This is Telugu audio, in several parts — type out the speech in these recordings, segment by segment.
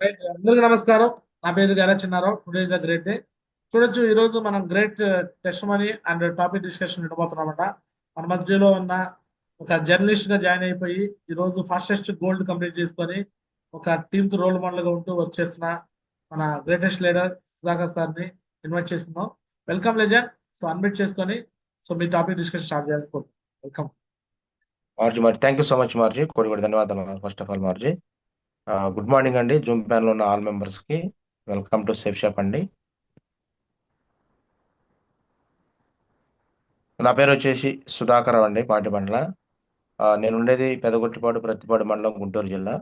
అందరికీ నమస్కారం. నా పేరు గల Chinnarao. Today is the great day చూడొచ్చు ఈ రోజు మనం great testimony and topic discussion ఉండబోతున్నామట మన మధ్యలో ఉన్న ఒక జర్నలిస్ట్గా జాయిన్ అయిపోయి ఈ రోజు ఫాస్టెస్ట్ గోల్డ్ కంప్లీట్ చేసుకొని ఒక టీమ్కి రోల్ మోడల్గా ఉంటూ వర్క్ చేస్తున్న మన గ్రేటెస్ట్ లీడర్ సుధాకర్ సార్ని ఇన్వైట్ చేస్తున్నాం. వెల్కమ్ లెజెండ్ సో అన్మిట్ చేసుకొని సో మీ టాపిక్ డిస్కషన్ స్టార్ట్ చేయాలి. వెల్కమ్ మార్జీ మార్జీ. థ్యాంక్ యూ సో మచ్ మార్జీ. కోడి కోడి ధన్యవాదాలు ఫస్ట్ ఆఫ్ ఆల్ మార్జీ. గుడ్ మార్నింగ్ అండి. జూమ్ ప్యాన్లో ఉన్న ఆల్ మెంబర్స్కి వెల్కమ్ టు సేఫ్ షాప్ అండి. నా పేరు వచ్చేసి సుధాకర్ అండి పాటిబండ్ల నేను ఉండేది పెదగొట్టిపాడు ప్రతిపాడు మండలం గుంటూరు జిల్లా.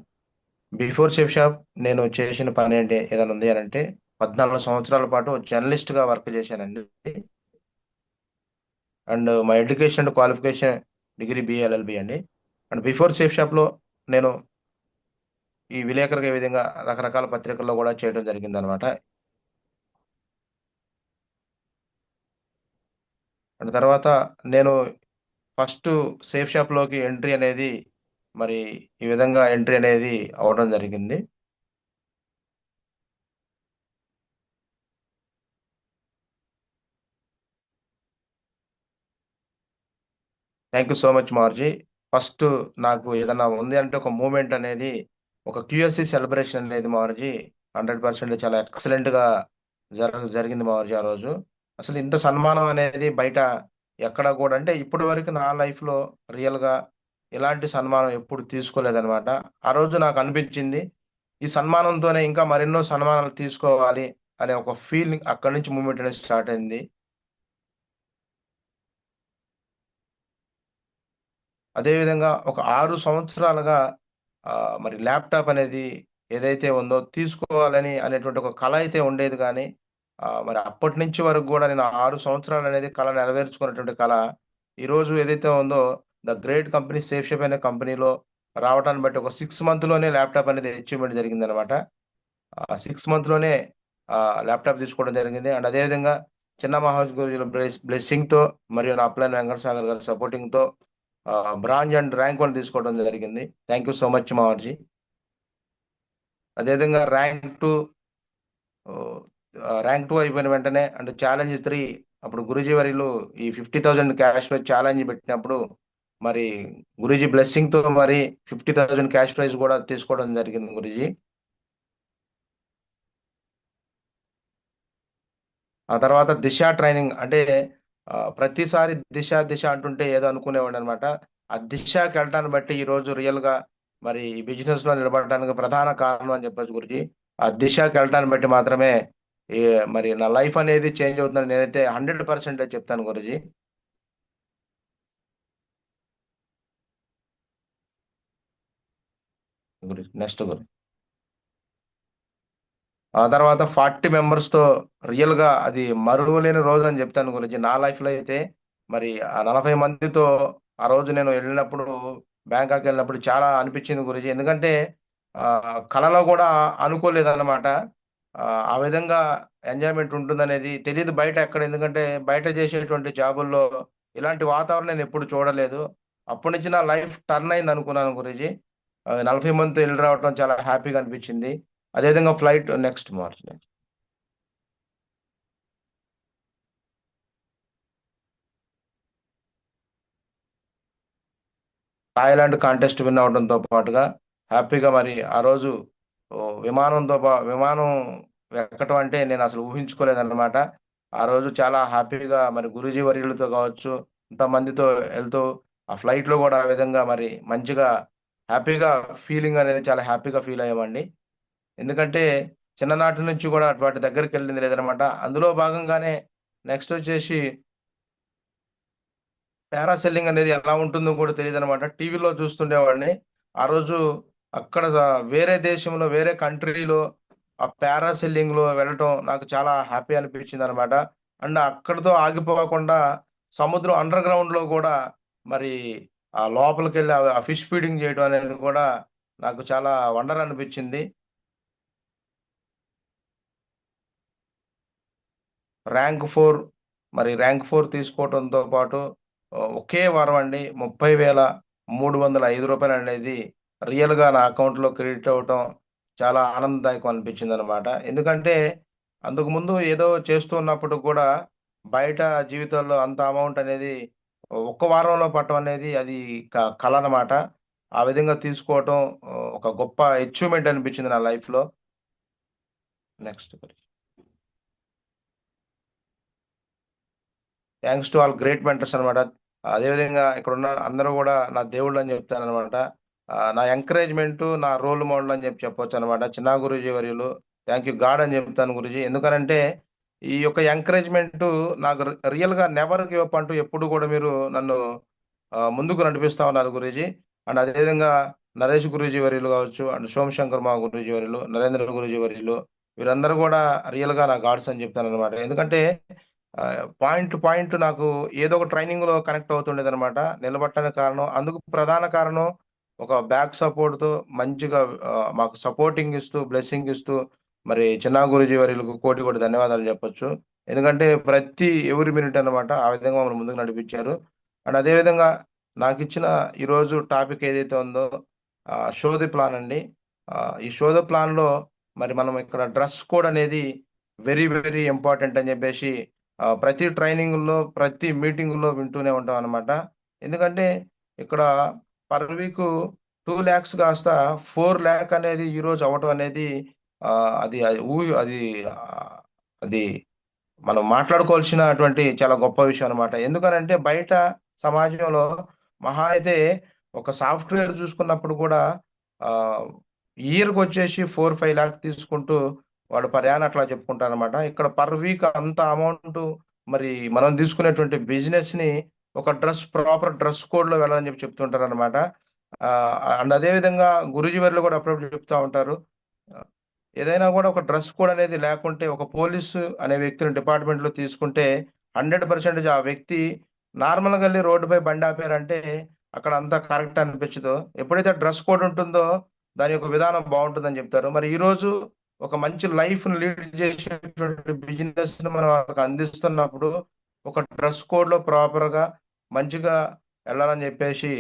బిఫోర్ సేఫ్ షాప్ నేను చేసిన పని ఏంటి ఏదైనా ఉంది అని అంటే పద్నాలుగు సంవత్సరాల పాటు జర్నలిస్ట్గా వర్క్ చేశానండి. అండ్ మా education and qualification degree BLLB అండి. అండ్ బిఫోర్ సేఫ్ షాప్లో నేను ఈ విలేకరుగా ఈ విధంగా రకరకాల పత్రికల్లో కూడా చేయడం జరిగింది అనమాట అండ్ తర్వాత నేను ఫస్ట్ సేఫ్ షాప్లోకి ఎంట్రీ అనేది మరి ఈ విధంగా ఎంట్రీ అనేది అవడం జరిగింది. థ్యాంక్ యూ సో మచ్ మార్జీ. ఫస్ట్ నాకు ఏదైనా ఉంది అంటే ఒక మూమెంట్ అనేది ఒక క్యూఎస్సి సెలబ్రేషన్ అనేది మావర్జీ హండ్రెడ్ పర్సెంట్ చాలా ఎక్సలెంట్గా జర జరిగింది మావర్జీ ఆ రోజు. అసలు ఇంత సన్మానం అనేది బయట ఎక్కడ కూడా అంటే ఇప్పటి వరకు నా లైఫ్లో రియల్గా ఇలాంటి సన్మానం ఎప్పుడు తీసుకోలేదనమాట ఆ రోజు నాకు అనిపించింది ఈ సన్మానంతోనే ఇంకా మరెన్నో సన్మానాలు తీసుకోవాలి అనే ఒక ఫీలింగ్ అక్కడి నుంచి మూమెంట్ అనేది స్టార్ట్ అయింది. అదేవిధంగా ఒక ఆరు సంవత్సరాలుగా మరి ల్యాప్టాప్ అనేది ఏదైతే ఉందో తీసుకోవాలని అనేటువంటి ఒక కళ అయితే ఉండేది కానీ మరి అప్పటి నుంచి వరకు కూడా నేను ఆరు సంవత్సరాలు అనేది కళ నెరవేర్చుకున్నటువంటి కళ ఈరోజు ఏదైతే ఉందో the great company safe shape అనే కంపెనీలో రావటాన్ని బట్టి ఒక సిక్స్ మంత్లోనే ల్యాప్టాప్ అనేది అచీవ్మెంట్ జరిగింది అనమాట సిక్స్ మంత్లోనే ల్యాప్టాప్ తీసుకోవడం జరిగింది. అండ్ అదేవిధంగా చిన్న మహాజ్ గురుజుల బ్లెస్సింగ్తో మరియు నా అప్లైన్ వెంకటసాగర్ గారి సపోర్టింగ్తో బ్రాంజ్ అండ్ ర్యాంక్ వన్ తీసుకోవడం జరిగింది. థ్యాంక్ యూ సో మచ్ మావర్జీ అదేవిధంగా ర్యాంక్ టూ ర్యాంక్ టూ అయిపోయిన వెంటనే అంటే ఛాలెంజ్ త్రీ అప్పుడు గురుజీ వరిలు ఈ fifty thousand cash prize challenge పెట్టినప్పుడు మరి గురుజీ బ్లెస్సింగ్తో మరి ఫిఫ్టీ థౌజండ్ క్యాష్ ప్రైజ్ కూడా తీసుకోవడం జరిగింది గురుజీ. ఆ తర్వాత దిశ ట్రైనింగ్ అంటే ప్రతిసారి దిశ దిశ అంటుంటే ఏదో అనుకునేవాడు అనమాట ఆ దిశకి వెళ్ళటాన్ని బట్టి ఈ రోజు రియల్గా మరి ఈ బిజినెస్లో నిలబడటానికి ప్రధాన కారణం అని చెప్పచ్చు గురించి ఆ దిశకి వెళ్ళటాన్ని బట్టి మాత్రమే మరి నా లైఫ్ అనేది చేంజ్ అవుతుందని నేనైతే హండ్రెడ్ పర్సెంట్ చెప్తాను గురుజీ. గురు నెక్స్ట్ గురు. ఆ తర్వాత ఫార్టీ మెంబర్స్తో రియల్గా అది మరువలేని రోజు అని చెప్తాను గురించి నా లైఫ్లో అయితే మరి ఆ నలభై మందితో ఆ రోజు నేను వెళ్ళినప్పుడు బ్యాంకాక్ వెళ్ళినప్పుడు చాలా అనిపించింది గురించి ఎందుకంటే కళలో కూడా అనుకోలేదన్నమాట. ఆ, ఆ విధంగా ఎంజాయ్మెంట్ ఉంటుందనేది తెలియదు బయట ఎక్కడ. ఎందుకంటే బయట చేసేటువంటి జాబుల్లో ఇలాంటి వాతావరణం నేను ఎప్పుడు చూడలేదు. అప్పటి నుంచి నా లైఫ్ టర్న్ అయింది అనుకున్నాను గురించి నలభై మంది వెళ్ళి రావడం చాలా హ్యాపీగా అనిపించింది. అదేవిధంగా flight next March next Thailand contest win అవడంతో పాటుగా హ్యాపీగా మరి ఆ రోజు విమానంతో పా విమానం ఎక్కటం అంటే నేను అసలు ఊహించుకోలేదన్నమాట. ఆ రోజు చాలా హ్యాపీగా మరి గురూజీ వర్యులతో కావచ్చు ఇంతమందితో వెళ్తూ ఆ ఫ్లైట్లో కూడా ఆ విధంగా మరి మంచిగా హ్యాపీగా ఫీలింగ్ అనేది చాలా హ్యాపీగా ఫీల్ అయ్యామండి ఎందుకంటే చిన్ననాటి నుంచి కూడా వాటి దగ్గరికి వెళ్ళింది లేదనమాట అందులో భాగంగానే నెక్స్ట్ వచ్చేసి పారాసెల్లింగ్ అనేది ఎలా ఉంటుందో కూడా తెలియదు అనమాట టీవీలో చూస్తుండేవాడిని. ఆ రోజు అక్కడ వేరే దేశంలో వేరే కంట్రీలో ఆ పారాసెల్లింగ్లో వెళ్ళటం నాకు చాలా హ్యాపీ అనిపించింది అనమాట అండ్ అక్కడతో ఆగిపోకుండా సముద్రం అండర్ గ్రౌండ్లో కూడా మరి ఆ లోపలికి వెళ్ళి ఆ ఫిష్ ఫీడింగ్ చేయడం అనేది కూడా నాకు చాలా వండర్ అనిపించింది. ర్యాంక్ ఫోర్ మరి ర్యాంక్ ఫోర్ తీసుకోవడంతో పాటు ఒకే వారం అండి ముప్పై వేల మూడు వందల ఐదు రూపాయలు అనేది రియల్గా నా అకౌంట్లో క్రెడిట్ అవ్వటం చాలా ఆనందదాయకం అనిపించింది అనమాట ఎందుకంటే అందుకు ముందు ఏదో చేస్తూ ఉన్నప్పుడు కూడా బయట జీవితంలో అంత అమౌంట్ అనేది ఒక్క వారంలో పట్టడం అనేది అది క- కల అనమాట ఆ విధంగా తీసుకోవటం ఒక గొప్ప అచీవ్మెంట్ అనిపించింది నా లైఫ్లో. Next thanks to all great mentors అనమాట అదేవిధంగా ఇక్కడ ఉన్న అందరూ కూడా నా దేవుళ్ళు అని చెప్తాను అనమాట నా ఎంకరేజ్మెంట్ నా రోల్ మోడల్ అని చెప్పి చెప్పొచ్చు అనమాట చిన్న గురుజీ వర్యులు థ్యాంక్ యూ గాడ్ అని చెప్తాను గురుజీ. ఎందుకనంటే ఈ యొక్క ఎంకరేజ్మెంట్ నాకు రియల్గా నెవర్ గివ్ అప్ అంటూ ఎప్పుడు కూడా మీరు నన్ను ముందుకు నడిపిస్తా ఉన్నారు గురూజీ. అండ్ అదేవిధంగా నరేష్ గురూజీ వర్యులు కావచ్చు అండ్ సోమశంకర్ మా గురూజీ వర్యులు నరేంద్ర గురూజీ వర్యులు వీరందరూ కూడా రియల్గా నా గాడ్స్ అని చెప్తాను అనమాట ఎందుకంటే పాయింట్ పాయింట్ నాకు ఏదో ఒక ట్రైనింగ్లో కనెక్ట్ అవుతుండేది అనమాట నిలబట్టడానికి కారణం అందుకు ప్రధాన కారణం ఒక బ్యాక్ సపోర్ట్తో మంచిగా మాకు సపోర్టింగ్ ఇస్తూ బ్లెస్సింగ్ ఇస్తూ మరి చిన్న గురుజీ వారికి కోటి కోటి ధన్యవాదాలు చెప్పొచ్చు. ఎందుకంటే ప్రతి ఎవరి మినిట్ అన్నమాట ఆ విధంగా మమ్మల్ని ముందుకు నడిపించారు. అండ్ అదేవిధంగా నాకు ఇచ్చిన ఈరోజు టాపిక్ ఏదైతే ఉందో ఆ, శోధ ప్లాన్ అండి. ఈ శోధ ప్లాన్లో మరి మనం ఇక్కడ డ్రెస్ కోడ్ అనేది వెరీ వెరీ ఇంపార్టెంట్ అని చెప్పేసి ప్రతి ట్రైనింగ్లో ప్రతి మీటింగ్లో వింటూనే ఉంటాం అనమాట ఎందుకంటే ఇక్కడ పర్ వీక్ టూ ల్యాక్స్ కాస్త ఫోర్ ల్యాక్ అనేది ఈరోజు అవ్వటం అనేది అది ఊ అది అది మనం మాట్లాడుకోవాల్సినటువంటి చాలా గొప్ప విషయం అనమాట ఎందుకనంటే బయట సమాజంలో మహా అయితే ఒక సాఫ్ట్వేర్ చూసుకున్నప్పుడు కూడా ఇయర్కి వచ్చేసి ఫోర్ ఫైవ్ ల్యాక్ తీసుకుంటూ వాడు పర్యాన అట్లా చెప్పుకుంటారనమాట ఇక్కడ పర్ వీక్ అంత అమౌంట్ మరి మనం తీసుకునేటువంటి బిజినెస్ని ఒక డ్రెస్ ప్రాపర్ డ్రెస్ కోడ్లో వెళ్ళాలని చెప్పి చెప్తుంటారు అనమాట అండ్ అదే విధంగా గురుజీ వారిలో కూడా అప్పుడప్పుడు చెప్తా ఉంటారు. ఏదైనా కూడా ఒక డ్రెస్ కోడ్ అనేది లేకుంటే ఒక పోలీసు అనే వ్యక్తిని డిపార్ట్మెంట్లో తీసుకుంటే హండ్రెడ్ పర్సెంటేజ్ ఆ వ్యక్తి నార్మల్గా వెళ్ళి రోడ్డుపై బండి ఆపారంటే అక్కడ అంతా కరెక్ట్ అనిపించదు. ఎప్పుడైతే డ్రెస్ కోడ్ ఉంటుందో దాని యొక్క విధానం బాగుంటుందని చెప్తారు. మరి ఈ రోజు ఒక మంచి లైఫ్ లీడ్ చేసేటువంటి బిజినెస్ని మనం వాళ్ళకి అందిస్తున్నప్పుడు ఒక డ్రెస్ కోడ్లో ప్రాపర్గా మంచిగా వెళ్ళాలని చెప్పేసి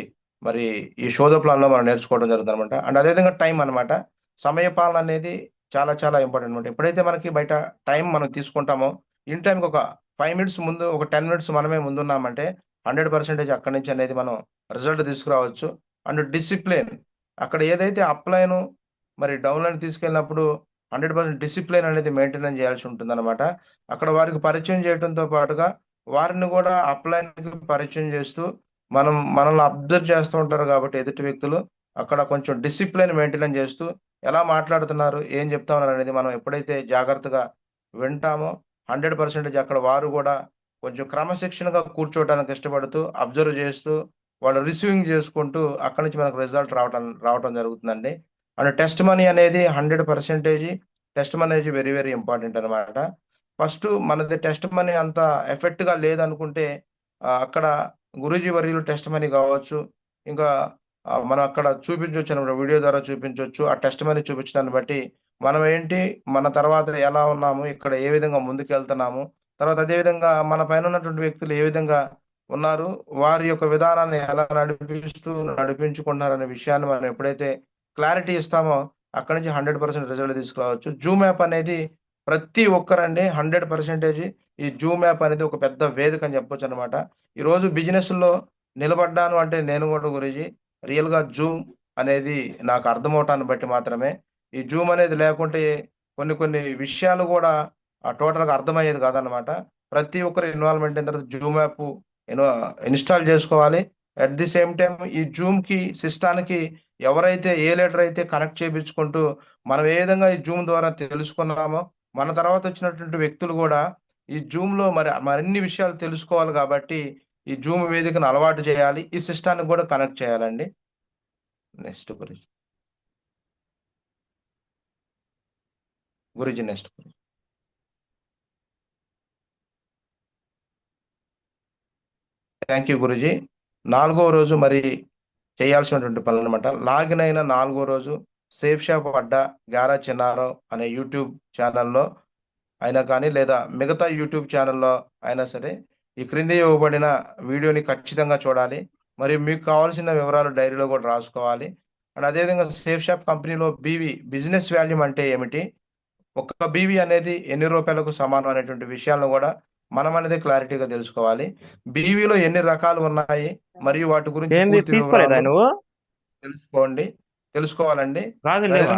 మరి ఈ శోధ ప్లాన్లో మనం నేర్చుకోవడం జరుగుతుంది అనమాట అండ్ అదేవిధంగా టైం అన్నమాట. సమయ పాలన అనేది చాలా చాలా ఇంపార్టెంట్ అనమాట ఎప్పుడైతే మనకి బయట టైం మనం తీసుకుంటామో ఇన్ టైంకి ఒక ఫైవ్ మినిట్స్ ముందు ఒక టెన్ మినిట్స్ మనమే ముందున్నామంటే హండ్రెడ్ పర్సెంటేజ్ అక్కడి నుంచి అనేది మనం రిజల్ట్ తీసుకురావచ్చు. అండ్ డిసిప్లిన్ అక్కడ ఏదైతే అప్లైన్ మరి డౌన్లైన్ తీసుకెళ్ళినప్పుడు హండ్రెడ్ పర్సెంట్ డిసిప్లిన్ అనేది మెయింటైన్ చేయాల్సి ఉంటుంది అనమాట అక్కడ వారికి పరిచయం చేయడంతో పాటుగా వారిని కూడా అప్లైన్ పరిచయం చేస్తూ మనం మనల్ని అబ్జర్వ్ చేస్తూ ఉంటారు కాబట్టి ఎదుటి వ్యక్తులు అక్కడ కొంచెం డిసిప్లిన్ మెయింటైన్ చేస్తూ ఎలా మాట్లాడుతున్నారు ఏం చెప్తా ఉన్నారు అనేది మనం ఎప్పుడైతే జాగ్రత్తగా వింటామో హండ్రెడ్ పర్సెంటేజ్ అక్కడ వారు కూడా కొంచెం క్రమశిక్షణగా కూర్చోవడానికి ఇష్టపడుతూ అబ్జర్వ్ చేస్తూ వాళ్ళు రిసీవింగ్ చేసుకుంటూ అక్కడి నుంచి మనకు రిజల్ట్ రావటం రావటం జరుగుతుందండి. అండ్ టెస్ట్ మనీ అనేది హండ్రెడ్ పర్సెంటేజ్ టెస్ట్ మనీ అనేది వెరీ వెరీ ఇంపార్టెంట్ అనమాట ఫస్ట్ మనది టెస్ట్ మనీ అంత ఎఫెక్ట్గా లేదనుకుంటే అక్కడ గురూజీ వర్యులు టెస్ట్ మనీ కావచ్చు ఇంకా మనం అక్కడ చూపించవచ్చు అనమాట వీడియో ద్వారా చూపించవచ్చు ఆ టెస్ట్ మనీ చూపించడాన్ని బట్టి మనం ఏంటి మన తర్వాత ఎలా ఉన్నాము ఇక్కడ ఏ విధంగా ముందుకు వెళ్తున్నాము తర్వాత అదే విధంగా మన పైన ఉన్నటువంటి వ్యక్తులు ఏ విధంగా ఉన్నారు వారి యొక్క విధానాన్ని ఎలా నడిపిస్తూ నడిపించుకుంటున్నారు విషయాన్ని మనం ఎప్పుడైతే క్లారిటీ ఇస్తామో అక్కడి నుంచి హండ్రెడ్ పర్సెంట్ రిజల్ట్ తీసుకురావచ్చు జూమ్ యాప్ అనేది ప్రతి ఒక్కరండి హండ్రెడ్ పర్సెంటేజ్ ఈ జూమ్ యాప్ అనేది ఒక పెద్ద వేదిక అని చెప్పొచ్చు అనమాట ఈరోజు బిజినెస్లో బిజినెస్లో నిలబడ్డాను అంటే నేను కూడా గురించి రియల్గా జూమ్ అనేది నాకు అర్థమవటాన్ని బట్టి మాత్రమే. ఈ జూమ్ అనేది లేకుంటే కొన్ని కొన్ని విషయాలు కూడా టోటల్గా అర్థమయ్యేది కాదనమాట ప్రతి ఒక్కరి ఇన్వాల్వ్మెంట్ అయిన తర్వాత జూమ్ యాప్ ఇన్స్టాల్ చేసుకోవాలి. అట్ ది సేమ్ టైం ఈ జూమ్కి సిస్టానికి ఎవరైతే ఏ లెటర్ అయితే కనెక్ట్ చేయించుకుంటూ మనం ఏ విధంగా ఈ జూమ్ ద్వారా తెలుసుకున్నామో మన తర్వాత వచ్చినటువంటి వ్యక్తులు కూడా ఈ జూమ్లో మరి మరిన్ని విషయాలు తెలుసుకోవాలి కాబట్టి ఈ జూమ్ వేదికను అలవాటు చేయాలి ఈ సిస్టానికి కూడా కనెక్ట్ చేయాలండి. నెక్స్ట్ గురించి. గురించి నెక్స్ట్ థ్యాంక్ యూ గురుజీ. నాలుగో రోజు మరి చేయాల్సినటువంటి పనులు అనమాట లాగిన్ అయిన నాలుగో రోజు సేఫ్ షాప్ అడ్డా గారా చిన్నారో అనే యూట్యూబ్ ఛానల్లో అయినా కానీ లేదా మిగతా యూట్యూబ్ ఛానల్లో అయినా సరే ఈ క్రింద ఇవ్వబడిన వీడియోని ఖచ్చితంగా చూడాలి. మరియు మీకు కావాల్సిన వివరాలు డైరీలో కూడా రాసుకోవాలి. అండ్ అదేవిధంగా సేఫ్ షాప్ కంపెనీలో బీవీ బిజినెస్ వాల్యూమ్ అంటే ఏమిటి? ఒక్క బీవీ అనేది ఎన్ని రూపాయలకు సమానం అనేటువంటి విషయాలను కూడా మనం అనేది క్లారిటీగా తెలుసుకోవాలి. బీవీలో ఎన్ని రకాలు ఉన్నాయి మరియు వాటి గురించి తెలుసుకోండి. తెలుసుకోవాలండి.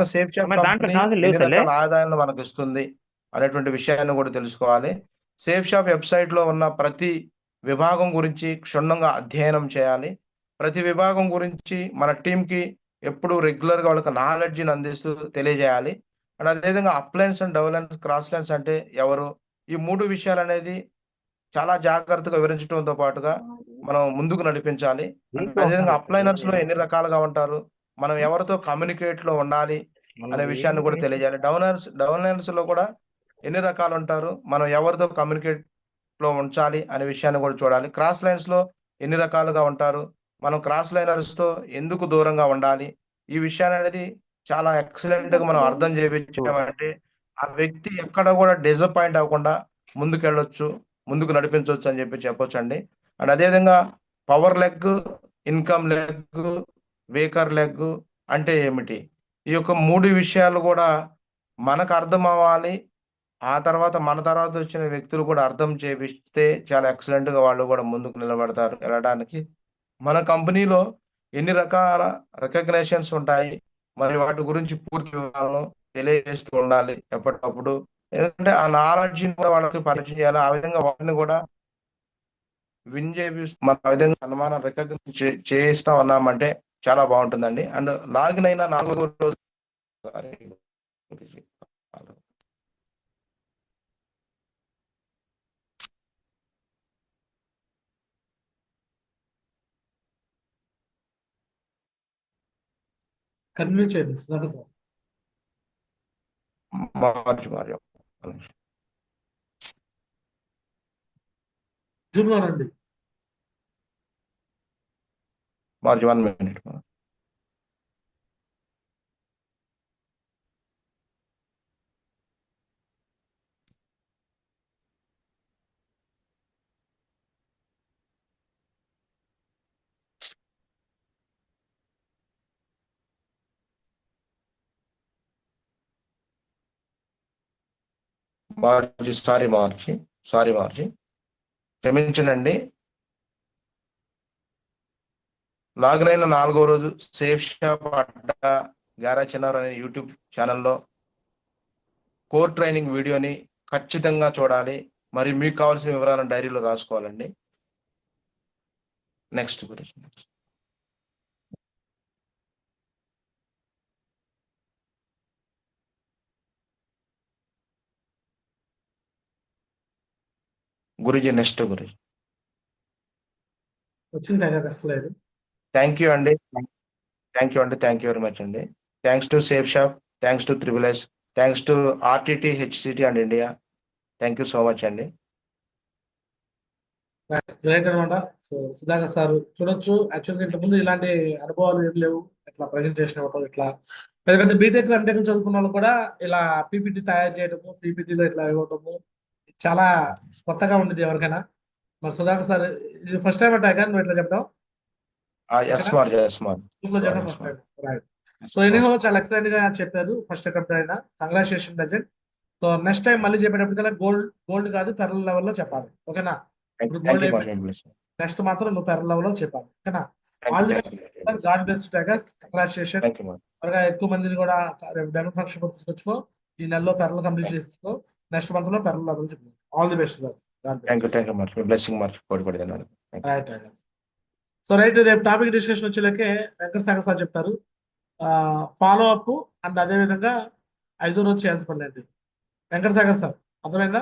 సేఫ్ ఆదాయాలను మనకు ఇస్తుంది అనేటువంటి విషయాన్ని కూడా తెలుసుకోవాలి. సేఫ్ షాప్ వెబ్సైట్లో ఉన్న ప్రతి విభాగం గురించి క్షుణ్ణంగా అధ్యయనం చేయాలి. ప్రతి విభాగం గురించి మన టీం కి ఎప్పుడు రెగ్యులర్గా వాళ్ళకి నాలెడ్జ్ని అందిస్తూ తెలియజేయాలి. అండ్ అదేవిధంగా uplines and downlines cross lines అంటే ఎవరు? ఈ మూడు విషయాలు అనేది చాలా జాగ్రత్తగా వివరించడంతో పాటుగా మనం ముందుకు నడిపించాలి. అదేవిధంగా. అప్లైనర్స్లో ఎన్ని రకాలుగా ఉంటారు? మనం ఎవరితో కమ్యూనికేట్లో ఉండాలి అనే విషయాన్ని కూడా తెలియజేయాలి. డౌనర్స్ డౌనర్స్లో కూడా ఎన్ని రకాలు ఉంటారు? మనం ఎవరితో కమ్యూనికేట్లో ఉంచాలి అనే విషయాన్ని కూడా చూడాలి. క్రాస్ లైన్స్లో ఎన్ని రకాలుగా ఉంటారు? మనం క్రాస్ లైనర్స్తో ఎందుకు దూరంగా ఉండాలి? ఈ విషయాన్ని అనేది చాలా ఎక్సలెంట్గా మనం అర్థం చేయించామంటే ఆ వ్యక్తి ఎక్కడ కూడా డిసప్పాయింట్ అవ్వకుండా ముందుకెళ్ళొచ్చు ముందుకు నడిపించవచ్చు అని చెప్పి చెప్పొచ్చు అండి అండ్ అదేవిధంగా power leg income leg weaker leg అంటే ఏమిటి? ఈ యొక్క మూడు విషయాలు కూడా మనకు అర్థం అవ్వాలి. ఆ తర్వాత మన తర్వాత వచ్చిన వ్యక్తులు కూడా అర్థం చేపిస్తే చాలా ఎక్సలెంట్గా వాళ్ళు కూడా ముందుకు నిలబడతారు వెళ్ళడానికి. మన కంపెనీలో ఎన్ని రకాల రికగ్నేషన్స్ ఉంటాయి? మరి వాటి గురించి పూర్తి వివరాలను తెలియజేస్తూ ఉండాలి. ఎప్పటికప్పుడు. ఎందుకంటే ఆ నాలెడ్జ్ కూడా వాళ్ళకి పరిచయం చేయాలి. ఆ విధంగా వాటిని కూడా విన్ చేపిస్తూ మన ఆ విధంగా అనుమానం రికగ్నైజ్ చేయిస్తా ఉన్నామంటే చాలా బాగుంటుందండి. అండ్ లాగిన్ అయిన నాలుగో రోజు కన్విన్స్ చేయండి. సుధాకర్ సార్ మార్చి మార్చి జూమ్లో రండి మార్చి వన్ మినిట్ మార్చి సారీ మార్చి సారీ మార్చి. క్షమించనండి లాగిన్ అయిన నాలుగో రోజు సేఫ్ షాప్ అడ్డా గారా చిన్నారు అనే యూట్యూబ్ ఛానల్లో కోర్ ట్రైనింగ్ వీడియోని ఖచ్చితంగా చూడాలి. మరి మీకు కావాల్సిన వివరాలను డైరీలో రాసుకోవాలండి. నెక్స్ట్ గురించి. గురుజీ నెక్స్ట్ గురుజీ. వచ్చింది అసలేదు థ్యాంక్ యూ అండి. థ్యాంక్ యూ అండి. థ్యాంక్ యూ వెరీ మచ్ అండి. Thanks to Safe Shop thanks to triple S thanks to RTT HCT and India thank you so much అండి. గ్రేట్ అనమాట. సో సుధాకర్ సార్ చూడొచ్చు. యాక్చువల్గా ఇంతకుముందు ఇలాంటి అనుభవాలు ఏం లేవు. ఇట్లా ప్రజెంటేషన్ ఇవ్వటం ఇట్లా పెద్ద పెద్ద బీటెక్ ఎంటెక్ చదువుకున్న వాళ్ళు కూడా ఇలా పీపీటీ తయారు చేయడము పీపీటీలో ఇట్లా ఇవ్వటము చాలా కొత్తగా ఉండేది ఎవరికైనా. మరి సుధాకర్ సార్ ఇది ఫస్ట్ టైం టైగర్ నువ్వు ఇట్లా చెప్పడం లో సో ఎనీహో చాలా ఎక్సలెంట్గా చెప్పారు ఫస్ట్ అటెంప్ట్ అయినా congratulation dozen so next time మళ్ళీ చెప్పేటప్పటికల్లా గోల్డ్ గోల్డ్ కాదు పెరల్ లెవెల్లో చెప్పాలి. ఓకేనా యూ నెక్స్ట్ మాత్రం నువ్వు పెరల్ లెవెల్లో చెప్పాలి. ఓకేనా all the god best tigers congratulation త్వరగా ఎక్కువ మందిని కూడా రేపు డెమో ఫంక్షన్ తీసుకొచ్చుకో ఈ నెలలో పెరల్ కంప్లీట్ చేసుకో నెక్స్ట్ మంత్లో పెరల్ లెవెల్ చెప్పు all the best sir god thank you thank you much blessing much right so right రేపు టాపిక్ డిస్కషన్ వచ్చేలాకే వెంకట సాగర్ సార్ చెప్తారు. ఫాలో అప్ అండ్ అదే విధంగా ఐదో రోజు చేయాల్సి పనులండి వెంకట సాగర్ సార్ అర్థమైందా?